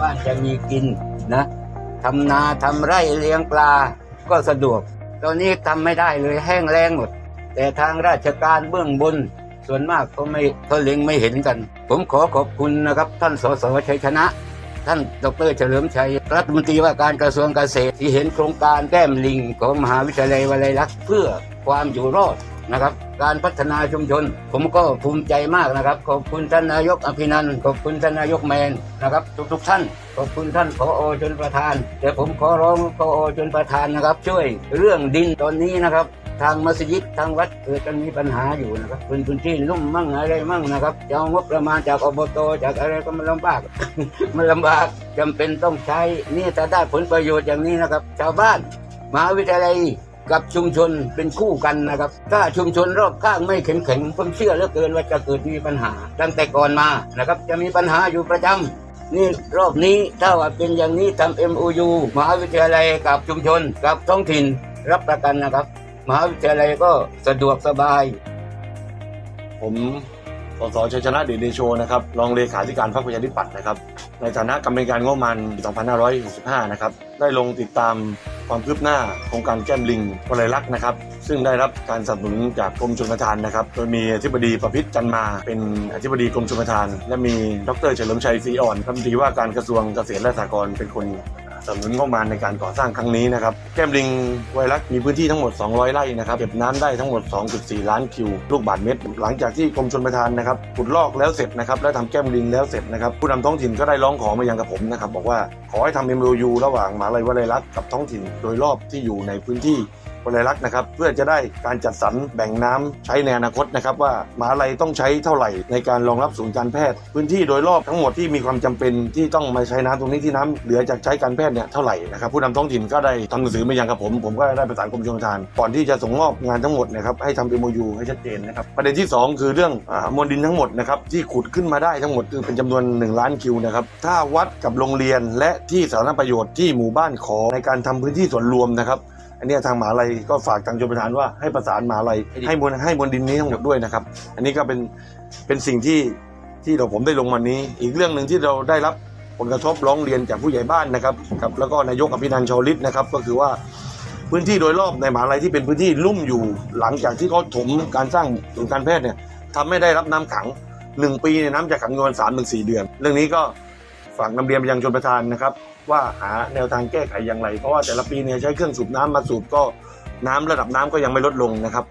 บ้านจะมีกินนะทำนาทำไร่เลี้ยงปลาก็สะดวก ตอนนี้ทำไม่ได้เลยแห้งแล้งหมด แต่ทางราชการเบื้องบน ส่วนมากก็ไม่เขาเล็งไม่เห็นกัน ผมขอขอบคุณนะครับ ท่านสสชัยชนะ ท่านดรเฉลิมชัย รัฐมนตรีว่าการกระทรวงเกษตรที่เห็นโครงการแก้มลิงของมหาวิทยาลัยวลัยลักษณ์เพื่อความอยู่รอดนะครับการพัฒนาชุมชน ผมก็ภูมิใจมากนะครับ ขอบคุณท่านนายกอภินันท์ขอบคุณท่านนายกแมนนะครับ ทุกๆท่าน ขอบคุณท่านผอชนประธาน แต่ผมขอร้องผอชนประธานนะครับ ช่วยเรื่องดินตอนนี้นะครับ ทางมัสยิดทางวัดเกิดกันมีปัญหาอยู่นะครับพื้นพื้นที่ลุ่มมั่งอะไรมั่งนะครับจะเอางบประมาณจากอบตจากอะไรก็มันลำบาก มันลำบากจำเป็นต้องใช้นี่ถ้าได้ผลประโยชน์อย่างนี้นะครับ ชาวบ้านมหาวิทยาลัยกับชุมชนเป็นคู่กันนะครับ ถ้าชุมชนรอบข้างไม่แข็งแข็งผมเชื่อเหลือเกินว่าจะเกิดมีปัญหา ตั้งแต่ก่อนมานะครับ จะมีปัญหาอยู่ประจำนี่รอบนี้ถ้าว่าเป็นอย่างนี้ทำ MOU มหาวิทยาลัยกับชุมชนกับท้องถิ่นรับประกันนะครับ มหาวิทยาลัยก็สะดวกสบาย ผมสสชัยชนะเดชเดโชนะครับรองเลขาธิการพรรคประชาธิปัตย์นะครับ ในฐานะกรรมการงบประมาณ 2565 นะครับ ได้ลงติดตามความคืบหน้าโครงการแก้มลิงวลัยลักษณ์นะครับ ซึ่งได้รับการสนับสนุนจากกรมชลประทานนะครับ โดยมีอธิบดีประพิษจันมา เป็นอธิบดีกรมชลประทาน และมีดรเฉลิมชัยศรีอ่อนรัฐมนตรีว่าการกระทรวงเกษตรและสหกรณ์เป็นคน สนับสนุนงบประมาณในการก่อสร้างครั้งนี้นะครับแก้มลิงไวรัสมีพื้นที่ทั้งหมด 200 ไร่นะครับเก็บน้ำได้ทั้งหมด 2.4 ล้านคิว ลูกบาทเมตร หลังจากที่กรมชลประทานนะครับขุดลอกแล้วเสร็จนะครับและทำแก้มลิงแล้วเสร็จนะครับผู้นำท้องถิ่นก็ได้ร้องขอมายังกับผมนะครับบอกว่าขอให้ทำ MOU ระหว่างมหาลัยวลัยรัฐกับท้องถิ่นโดยรอบที่อยู่ในพื้นที่ วลัยลักษณ์นะครับเพื่อจะได้การจัดสรรแบ่งน้ำใช้ในอนาคตนะครับว่ามหาลัยต้องใช้เท่าไหร่ในการรองรับศูนย์การแพทย์ พื้นที่โดยรอบทั้งหมดที่มีความจำเป็นที่ต้องมาใช้น้ำตรงนี้ที่น้ำเหลือจากใช้การแพทย์เนี่ยเท่าไหร่นะครับผู้นำท้องถิ่นก็ได้ทำหนังสือมายังกับผม ผมก็ได้ประสานกรมชลประทาน ก่อนที่จะส่งมอบงานทั้งหมดนะครับให้ทำ MOU ให้ชัดเจนนะครับประเด็นที่สองคือเรื่องอมวลดินทั้งหมดนะครับที่ขุดขึ้นมาได้ทั้งหมดคือเป็นจำนวน 1 ล้านคิวนะครับถ้าวัดกับโรงเรียนและที่สาธารณประโยชน์ที่หมู่บ้านขอในการทำพื้นที่ส่วนรวมนะครับ อันเนี้ยทางมหาลัยก็ฝากทางชมประธานว่าให้ประสานมหาลัยให้มวลให้มวลดินนี้ทั้งหมดด้วยนะครับ อันนี้ก็เป็นเป็นสิ่งที่ที่เราผมได้ลงวันนี้ อีกเรื่องหนึ่งที่เราได้รับผลกระทบร้องเรียนจากผู้ใหญ่บ้านนะครับกับแล้วก็นายกอภินันท์ชาวลิตนะครับ ก็คือว่าพื้นที่โดยรอบในมหาลัยที่เป็นพื้นที่ลุ่มอยู่หลังจากที่เขาถมการสร้างศูนย์การแพทย์เนี่ยทำให้ได้รับน้ำขังหนึ่งปีเนี่ยน้ำจะขังประมาณสามถึงสี่เดือน เรื่องนี้ก็ฝากนำเรียนไปยังชนประธานนะครับ ว่าหาแนวทางแก้ไขอย่างไร เพราะว่าแต่ละปีเนี่ยใช้เครื่องสูบน้ำมาสูบก็น้ำระดับน้ำก็ยังไม่ลดลงนะครับ